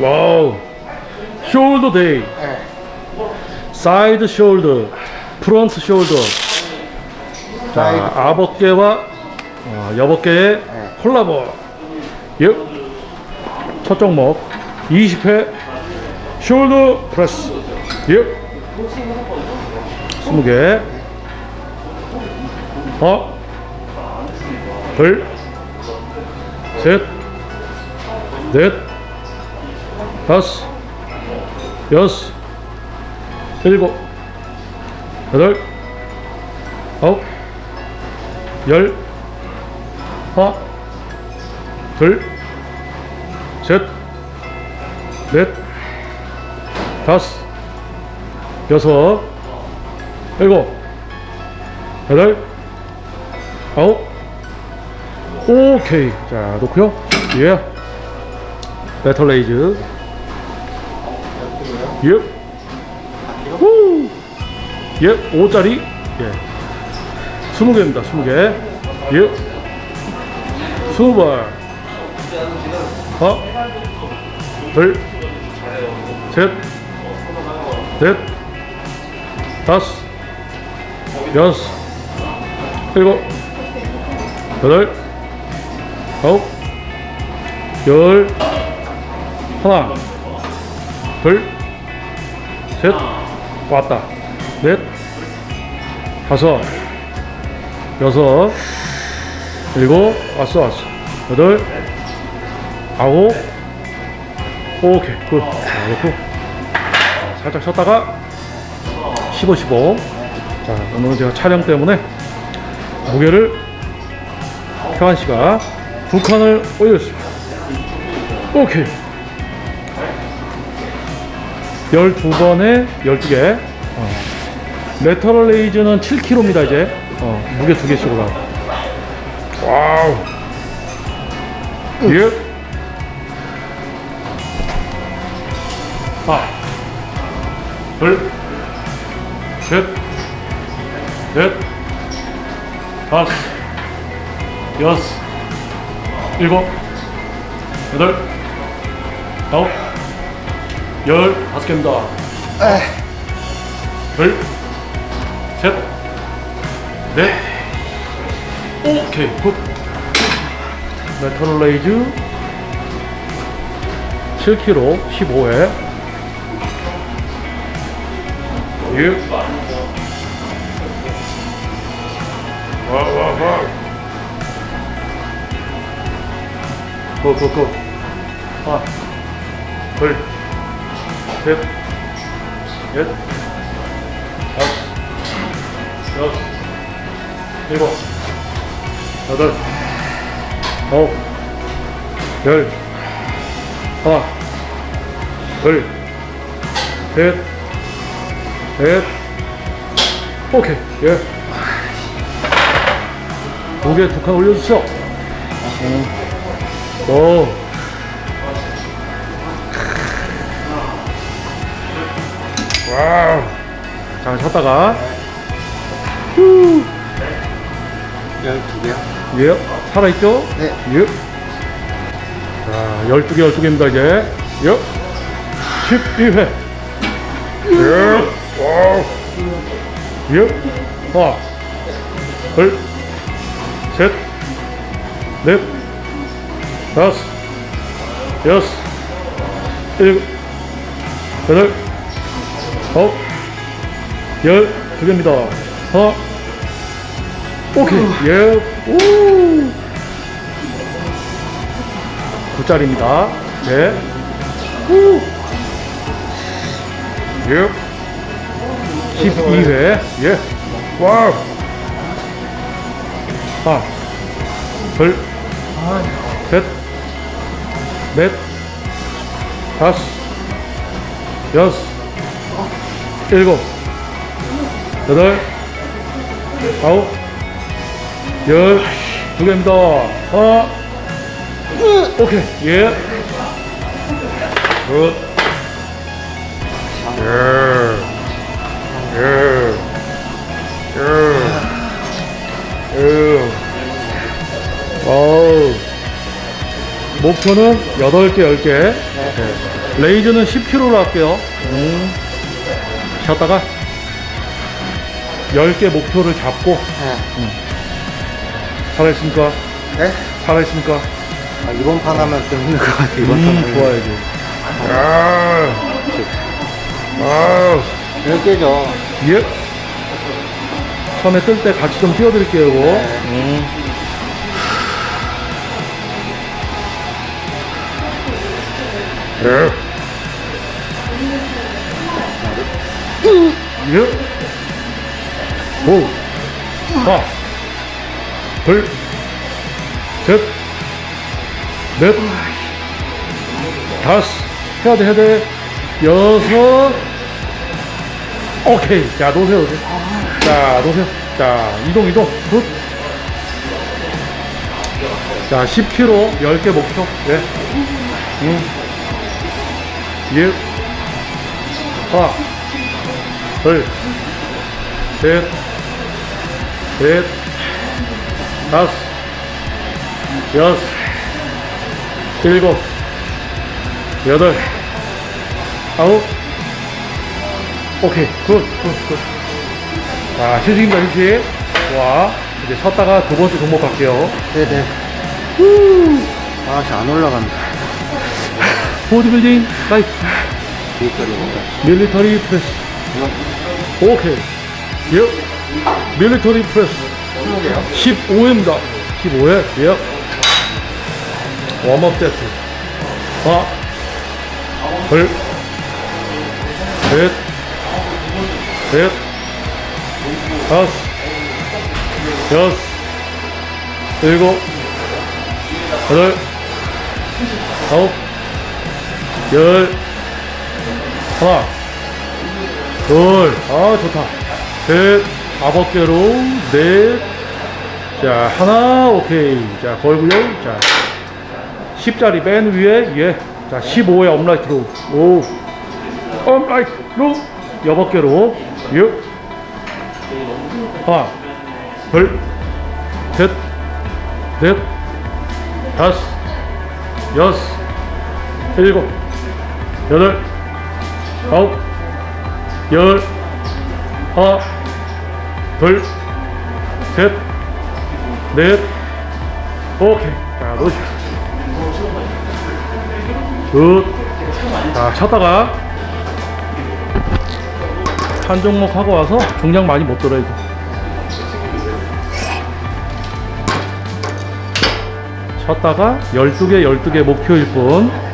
와우. 숄더 데이. 네. 사이드 숄더. 프론트 숄더. 자, 아버께와 어, 여버께의 네. 콜라보. 예. 첫 종목 20회 숄더 프레스. 예. 20개. 하나, 둘, 셋, 넷, 다섯, 여섯, 일곱, 여덟, 아홉, 열, 하나, 둘, 셋, 넷, 다섯, 여섯, 일곱, 여덟, 아홉, 오케이. 자, 놓고요. 예. 배틀레이즈. 예. 후. 예, 5짜리. 예. 20개입니다. 20개. 예. 20발. 하나, 둘, 셋, 넷, 다섯, 여섯, 일곱, 여덟, 아홉, 열, 하나, 둘, 셋, 왔다, 넷, 다섯, 여섯, 일곱, 왔어, 왔어, 여덟, 아홉, 오케이, 굿. 자, 놓고, 살짝 쉬었다가, 15, 15. 자, 오늘은 제가 촬영 때문에 무게를 태환 씨가 두 칸을 올렸습니다. 오케이. 12번에 12개. 어. 레터럴 레이즈는 7kg입니다, 이제. 어, 무게 두 개씩으로 가. 와우. 예. 하나, 둘, 셋, 넷, 다섯, 여섯, 일곱, 여덟, 아홉, 열, 다섯 개입니다. 둘, 셋, 넷, 오케이, 굿. 메탈 레이즈 7kg 15회 예. 와, 와, 와. 고, 고, 고. 하나, 둘, 셋, 넷, 다섯, 여섯, 일곱, 여덟, 아홉, 열, 하나, 둘, 셋, 넷, 오케이, 예. 무게 두칸 올려주세요. 오. 와우. 잠깐 쉬었다가. 후. 12개요? 예. 살아있죠? 네. 예. 자, 12개, 12개입니다, 이제. 예. 12회. 예. 와우. 예. 하나. 둘. 셋. 넷. 다섯. 여섯. 일곱. 여덟. 아홉. 열. 두 개입니다. 하나. 오케이. 예. 오. 9짜리입니다. 네. 후. 예. 12회. 예. 와우. 하나. 둘. 셋. 넷. 다섯. 여섯. 일곱. 여덟. 아홉. 열. 두 개입니다. 하나. 오케이. 예. 굿. 예. 예. 예. 예. 어우. 목표는 8개, 10개. 네. 레이즈는 10kg로 할게요. 음. 쉬었다가 10개 목표를 잡고 네. 살아있습니까? 네? 살아있습니까? 아, 이번 판 하면 좀 힘들 것 같아. 이번 음, 판. 좋아야지. 아, 아, 10개죠. 예. 처음에 뜰 때 같이 좀 띄워드릴게요, 이거. 네. 예. 예. 오. 하나. 둘. 셋. 넷. 다섯. 해야 돼, 해야 돼. 여섯. 오케이. 자, 놓으세요, 놓으세요. 자, 놓으세요. 자, 이동, 이동. 굿. 자, 10kg, 10개 목표. 예. 음. 예. 하나, 둘, 셋, 넷, 다섯, 여섯, 일곱, 여덟, 아홉, 오케이, 굿, 굿, 굿. 자, 휴식입니다, 휴식. 와, 이제 쉬었다가 두 번째 종목 갈게요. 네네. 아, 씨, 안 올라간다. 보디빌딩, 라이프, 밀거리입니다. 밀리터리 프레스. 오케이. 예. 밀리터리 프레스. 20개요? 15회입니다. 15회. 예. 웜업 세트. 하나, 둘, 셋, 넷, 다섯, 여섯, 일곱, 여덟, 아홉, 열, 하나, 둘, 아, 좋다. 셋, 아홉 개로, 넷, 자, 하나, 오케이. 자, 걸고요. 자, 10짜리 맨 위에, 예. 자, 15에 업라이트로. 오. 업라이트로. 여섯 개로. 예. 하나, 둘, 셋, 넷, 다섯, 여섯, 일곱, 여덟, 아홉, 열, 하나, 둘, 셋, 넷, 오케이. 자, 놓으시오. 굿. 자, 쉬었다가 한 종목 하고 와서 중량 많이 못 들어야 돼. 쉬었다가 12개, 12개 목표일 뿐.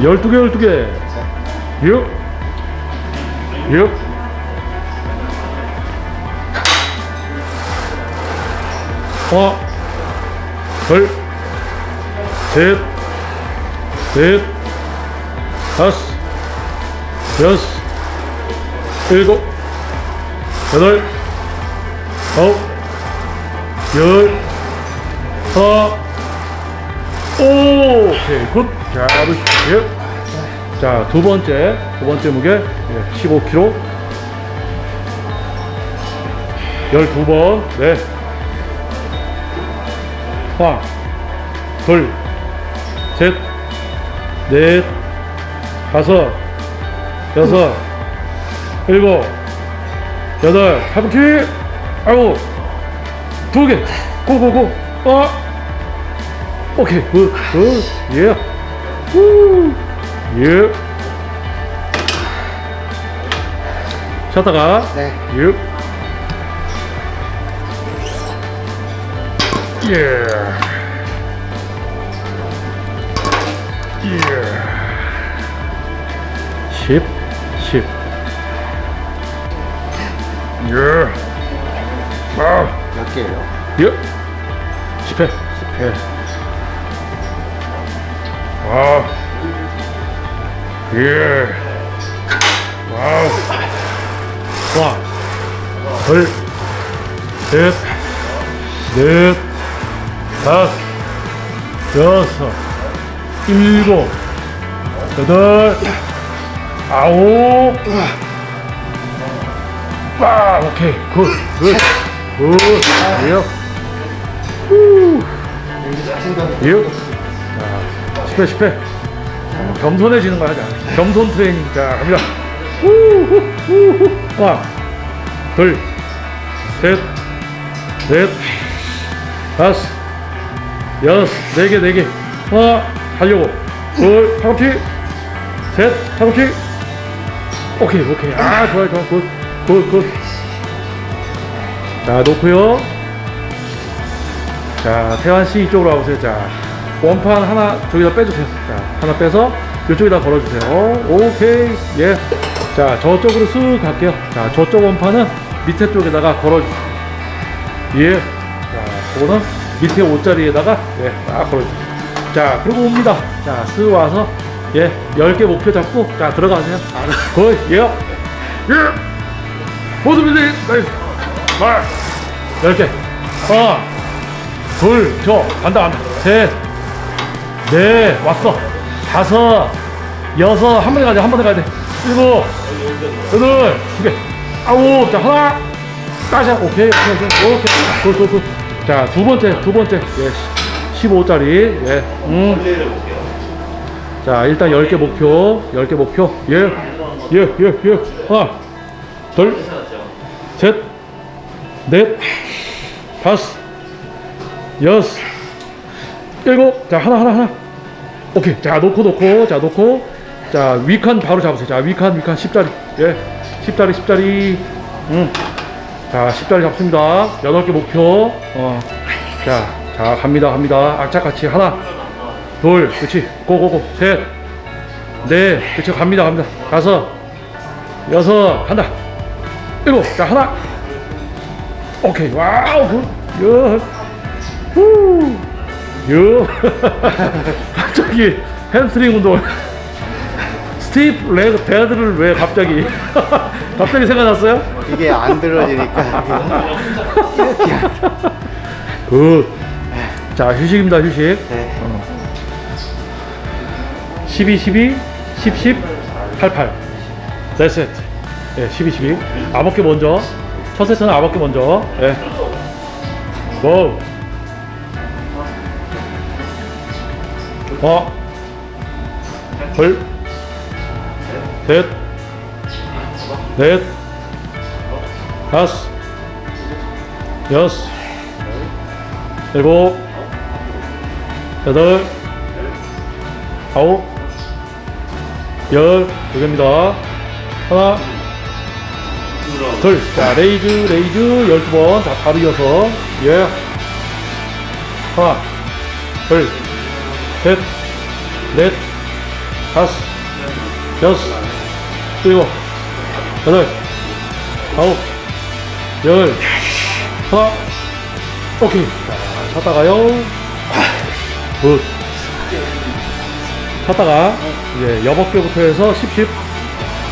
12개, 12개. 6. 6. 하나, 둘, 셋, 넷, 다섯, 여섯, 일곱, 여덟, 아홉, 열, 하나, 오, 오케이, 굿. 자, 보시죠. 자, 두 번째, 두 번째 무게, 예, 15kg. 12번, 네. 하나, 둘, 셋, 넷, 다섯, 여섯, 일곱, 여덟, 팔꿈치, 아홉, 두 개, 고고고, 어, 오케이, 굿, 굿, 예, 우, 예. 쉬었다가, 네. 예. 예. 예. 10, 10. 예. 아, 몇 개예요? 예. 10회. 10회. 와. 예. 와우. 와. 둘, 셋, 넷, 다섯, 여섯, 일곱, 여덟, 아홉, 아, 오케이, 굿, 굿, 굿, 예. 후. 자, 10회, 10회. 어, 겸손해지는 거 하자. 겸손 트레이닝. 자, 갑니다. 후, 후, 후, 후. 하나, 둘, 셋, 넷, 다섯, 여섯, 네 개, 네 개. 하나, 하려고. 둘, 팔꿈치. 셋, 팔꿈치. 오케이, 오케이. 아, 좋아요, 좋아. 굿, 굿, 굿. 자, 놓고요. 자, 태환 씨 이쪽으로 와보세요. 자, 원판 하나 저기다 빼주세요. 자, 하나 빼서 이쪽에다 걸어주세요. 오케이. 예. 자, 저쪽으로 쓱 갈게요. 자, 저쪽 원판은 밑에 쪽에다가 걸어주세요. 예. 자, 그거는 밑에 옷자리에다가 예, 딱 걸어주세요. 자, 그리고 옵니다. 자, 쓱 와서 예, 10개 목표 잡고 자, 들어가세요. 거의 예. 예. 모두 미리 나이스. 말. 10개. 하나. 둘, 저, 간다, 간다. 셋, 넷, 왔어. 다섯, 여섯, 한 번에 가야 돼, 한 번에 가야 돼. 일곱, 여덟, 두 개, 아홉, 자, 하나, 한- 오케이, 오케이, 오케이, 오케이. 굿, 굿, 굿. 자, 두 번째, 두 번째. 예, 15짜리. 예, 음. 자, 일단 10개 목표, 10개 목표. 예, 예, 예, 예. 하나, 둘, 셋, 넷, 다섯, 여섯, 일곱, 자 하나 하나 하나, 오케이, 자 놓고 놓고, 자 놓고, 자 위칸 바로 잡으세요. 자 위칸 위칸 10짜리, 예, 10짜리 10짜리, 음, 자 10짜리 잡습니다. 여덟 개 목표, 어, 자, 자 갑니다 갑니다. 악착같이. 하나, 둘, 그렇지, 고고고, 셋, 넷, 그렇지 갑니다 갑니다. 다섯, 여섯, 간다. 일곱, 자 하나, 오케이, 와우, 굿, 여. 후. 요. 갑자기 햄스트링 운동. 스티브 레그 데드를 왜 갑자기 갑자기 생각났어요? 이게 안 들어지니까. 굿. 자 휴식입니다 휴식. 네. 12, 12, 10, 10, 88. 네 세트. 예, 12, 12. 아홉 개 먼저. 첫 세트는 아홉 개 먼저. 예. 고. 어. 둘. 셋. 넷. 다섯. 여섯. 일곱. 여덟. 아홉, 열, 두 개입니다. 하나, 둘, 자, 레이즈, 레이즈, 열두 번. 자, 바로 이어서, 예. 하나, 둘, 셋, 넷, 다섯, 여섯, 일곱, 여덟, 아홉, 열, 하나, 오케이. 자, 쳤다가요. 굿. 쳤다가 이제 여섯 개부터 해서 10, 10.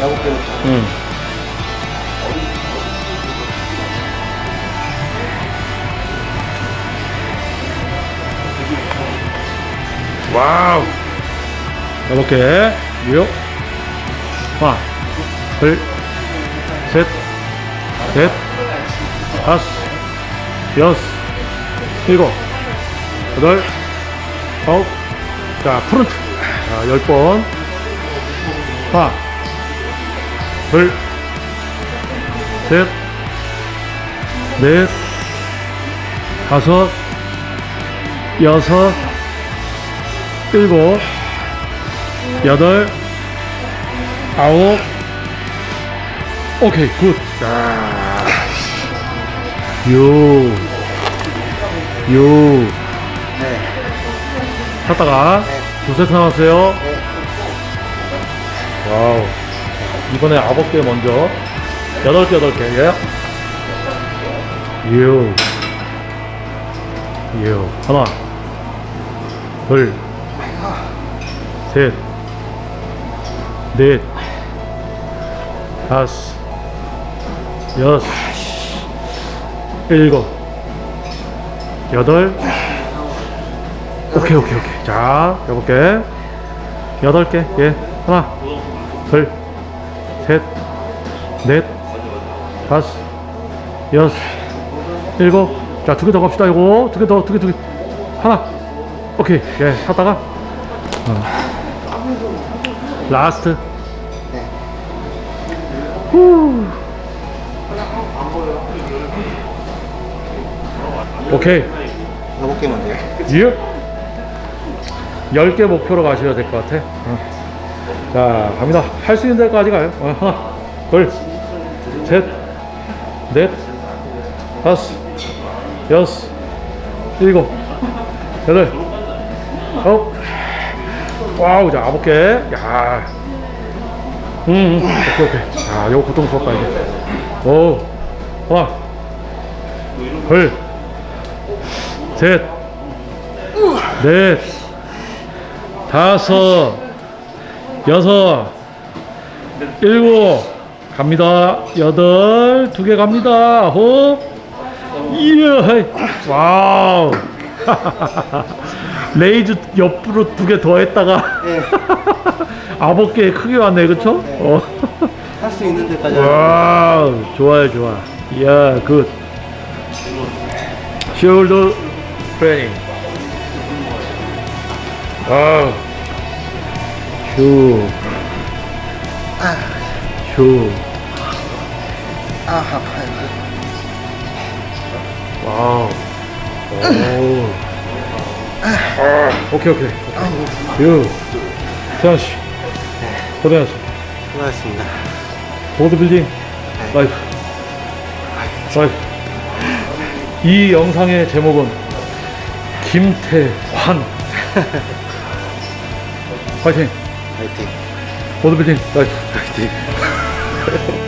야구 때 응. 와우. 여섯 개. 육. 하나, 둘, 셋, 넷, 다섯, 여섯, 일곱, 여덟, 아홉. 자, 프론트. 자, 열 번. 하나, 둘, 셋, 넷, 다섯, 여섯, 일곱, 여덟, 아홉, 오케이, 굿. 자, 유, 유. 네. 쳤다가 두 세트 남았어요. 와우. 이번에 아홉 개 먼저. 여덟 개, 여덟 개. 예. 유. 유. 하나. 둘. 셋. 넷. 다섯. 여섯. 일곱. 여덟. 오케이, 오케이, 오케이. 자, 여섯 개. 여덟 개. 예. 하나. 둘, 셋, 넷, 다섯, 여섯, 일곱, 자, 두 개 더 갑시다, 이거. 두 개 더, 두 개, 두 개. 하나. 오케이. 예, 하다가. 어. 라스트. 네. 후. 오케이. 개면 돼요. 예. 10개 목표로 가셔야 될 것 같아. 어. 자, 갑니다. 할 수 있는 데까지 가요. 어, 하나, 둘, 셋, 넷, 다섯, 여섯, 일곱, 여덟. 와우, 자, 아홉 개. 야. 음, 음, 오케이, 오케이. 아, 이거 고통스럽다, 이게. 오, 하나, 둘, 셋, 넷, 다섯, 여섯, 일곱, 갑니다. 여덟, 두 개 갑니다. 호, 이야, 와우. 레이즈 옆으로 두 개 더 했다가 네. 아홉 개 크게 왔네, 그쵸? 어. 할 수 있는 데까지. 와우, 좋아요, 좋아. 이야, 굿. 숄더 트레이닝. 와우. 슈. 슈. 아, 아파요. 와우. 오. 아, 오케이, 오케이. 유. 세환 씨. 고생하셨어. 수고하셨습니다. 보드빌딩 라이프. 라이프. 이 영상의 제목은 김태환. 화이팅. 화이팅. 보드빌딩 라이프. 화이팅.